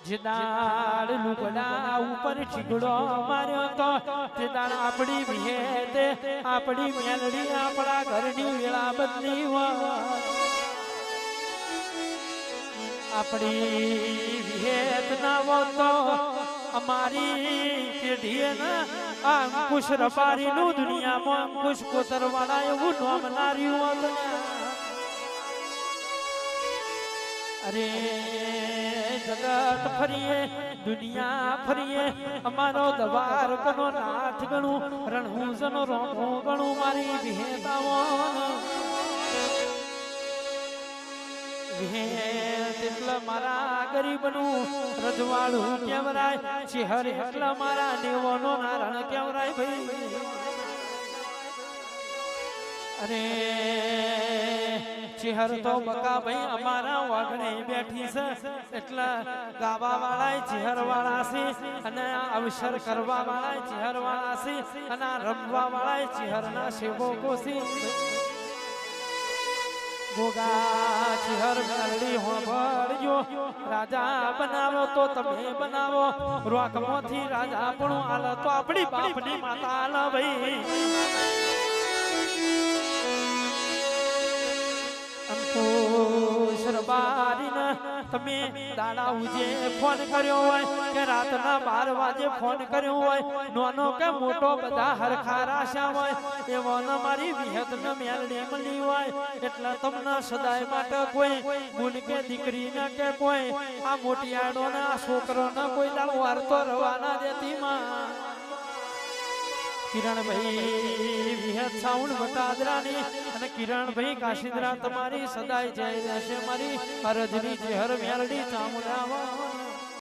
જે દાળ લુગડા ઉપર ચીગડો માર્યો તો તે આપણી વિહેતે, આપણી મેલડી, આપણા ઘરની વેળા બદલી આપણી વિહેત ના તો અમારી પેઢીએ ના અંકુશ રપારી નું દુનિયામાં અંકુશ કોતરવાળા એવું નામ નાર્યું અરે જગત ફરીએ, દુનિયા ફરીએ, અમારો દવાર કનો નાથ ગણું રણહુંસનો રોમો ગણું, મારી વિહેતાઓ. વિહેત એટલે મારા ગરીબનું રજવાડું કેવરાય ચિહર એટલે મારા દેવોનો નારણ કેવરાય ભાઈ. અરે ચિહર તો બકા ભાઈ અમારા વાગણે બેઠી છે. એટલે ગાવા વાળા ચિહર વાળા છે અને અવસર કરવા વાળા ચિહર વાળા છે અને રમવા વાળા ચિહરના સેવકો છે. રાજા બનાવો તો તમે બનાવો. રોકમાંથી રાજા પણ આલ તો આપણી બાપની માતા આલ ભાઈ. મારી વિહત ન માટે કોઈ આ મોટિયાડો ને આ છોકરો ને કોઈ દાળ વારતો રવાના દેતી માં. કિરણભાઈ સાઉન્ડ વટાદરાની અને કિરણભાઈ કાશીદરા તમારી સદાય જય રહેશે મારી હરજની જેહર મેલડી ચામુંડામાં